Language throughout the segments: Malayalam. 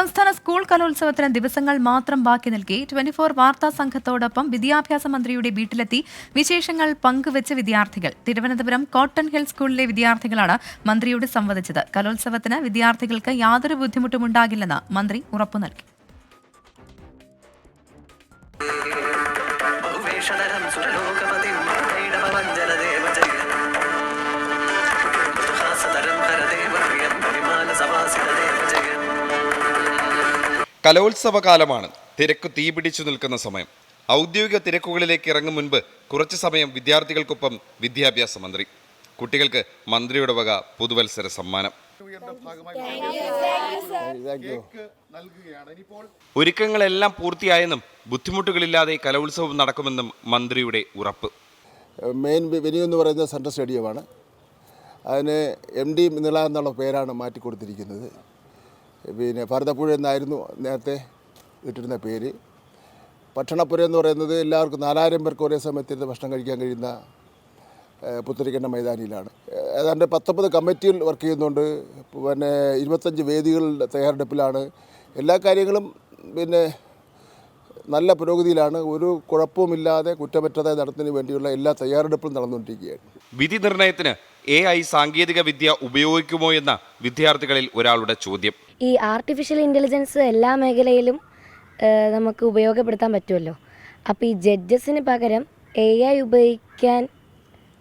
സംസ്ഥാന സ്കൂൾ കലോത്സവത്തിന് ദിവസങ്ങൾ മാത്രം ബാക്കി നൽകി ട്വന്റി ഫോർ വാർത്താ സംഘത്തോടൊപ്പം വിദ്യാഭ്യാസ മന്ത്രിയുടെ വീട്ടിലെത്തി വിശേഷങ്ങൾ പങ്കുവച്ച് വിദ്യാർത്ഥികൾ. തിരുവനന്തപുരം കോട്ടൺ ഹിൽ സ്കൂളിലെ വിദ്യാർത്ഥികളാണ് മന്ത്രിയോട് സംവദിച്ചത്. കലോത്സവത്തിന് വിദ്യാർത്ഥികൾക്ക് യാതൊരു ബുദ്ധിമുട്ടും ഉണ്ടാകില്ലെന്ന് മന്ത്രി ഉറപ്പു നൽകി. കലോത്സവകാലമാണ്. തിരക്ക് തീപിടിച്ചു നിൽക്കുന്ന സമയം. ഔദ്യോഗിക തിരക്കുകളിലേക്ക് ഇറങ്ങും മുൻപ് കുറച്ച് സമയം വിദ്യാർത്ഥികൾക്കൊപ്പം വിദ്യാഭ്യാസ മന്ത്രി. കുട്ടികൾക്ക് മന്ത്രിയുടെ വക പുതുവത്സര സമ്മാനം. ഒരുക്കങ്ങളെല്ലാം പൂർത്തിയായെന്നും ബുദ്ധിമുട്ടുകളില്ലാതെ കലോത്സവം നടക്കുമെന്നും മന്ത്രിയുടെ ഉറപ്പ്. മെയിൻ വെന്യൂ എന്ന് പറയുന്നത് സെൻട്രൽ സ്റ്റേഡിയമാണ്. അതിന് എം ഡി നിള എന്നുള്ള പേരാണ് മാറ്റി കൊടുത്തിരിക്കുന്നത് പിന്നെ ഭാരതപ്പുഴ എന്നായിരുന്നു നേരത്തെ ഇട്ടിരുന്ന പേര്. ഭക്ഷണപ്പുര എന്ന് പറയുന്നത് എല്ലാവർക്കും നാലായിരം പേർക്ക് ഒരേ സമയത്തിരുന്ന് ഭക്ഷണം കഴിക്കാൻ കഴിയുന്ന പുത്തരിക്കണ്ണ മൈതാനിയിലാണ്. ഏതാണ്ട് പത്തൊമ്പത് കമ്മിറ്റിയിൽ വർക്ക് ചെയ്യുന്നുണ്ട്. പിന്നെ ഇരുപത്തഞ്ച് വേദികളുടെ തയ്യാറെടുപ്പിലാണ്. എല്ലാ കാര്യങ്ങളും പിന്നെ നല്ല പുരോഗതിയിലാണ്. ഒരു കുഴപ്പവുമില്ലാതെ കുറ്റമറ്റതായി നടത്തുന്നതിന് വേണ്ടിയുള്ള എല്ലാ തയ്യാറെടുപ്പും നടന്നുകൊണ്ടിരിക്കുകയാണ്. വിധി നിർണയത്തിന് എ ഐ സാങ്കേതിക വിദ്യ ഉപയോഗിക്കുമോ എന്ന വിദ്യാർത്ഥികളിൽ ഒരാളുടെ ചോദ്യം. ഈ ആർട്ടിഫിഷ്യൽ ഇന്റലിജൻസ് എല്ലാ മേഖലയിലും നമുക്ക് ഉപയോഗപ്പെടുത്താൻ പറ്റുമല്ലോ. അപ്പോൾ ഈ ജഡ്ജസിന് പകരം എ ഐ ഉപയോഗിക്കാൻ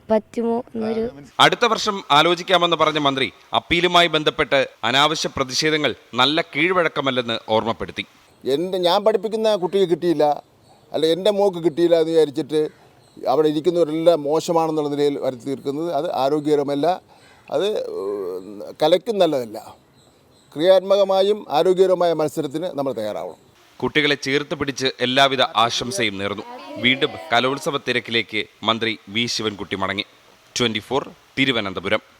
പറ്റുമോ എന്നൊരു അടുത്ത വർഷം ആലോചിക്കാമെന്ന് പറഞ്ഞ മന്ത്രി അപ്പീലുമായി ബന്ധപ്പെട്ട് അനാവശ്യ പ്രതിഷേധങ്ങൾ നല്ല കീഴ്വഴക്കമല്ലെന്ന് ഓർമ്മപ്പെടുത്തി. എന്റെ ഞാൻ പഠിപ്പിക്കുന്ന കുട്ടിക്ക് കിട്ടിയില്ല അല്ല എന്റെ മോക്ക് കിട്ടിയില്ല എന്ന് വിചാരിച്ചിട്ട് അവിടെ ഇരിക്കുന്നവരെല്ലാം മോശമാണെന്നുള്ള നിലയിൽ വരുത്തി തീർക്കുന്നത് അത് ആരോഗ്യകരമല്ല അത് കലയ്ക്കും നല്ലതല്ല. ക്രിയാത്മകമായും ആരോഗ്യകരമായ മത്സരത്തിന് നമ്മൾ തയ്യാറാവണം. കുട്ടികളെ ചേർത്ത് പിടിച്ച് എല്ലാവിധ ആശംസയും നേർന്നു. വീണ്ടും കലോത്സവ തിരക്കിലേക്ക് മന്ത്രി വി. ശിവൻകുട്ടി മടങ്ങി. ട്വന്റി തിരുവനന്തപുരം.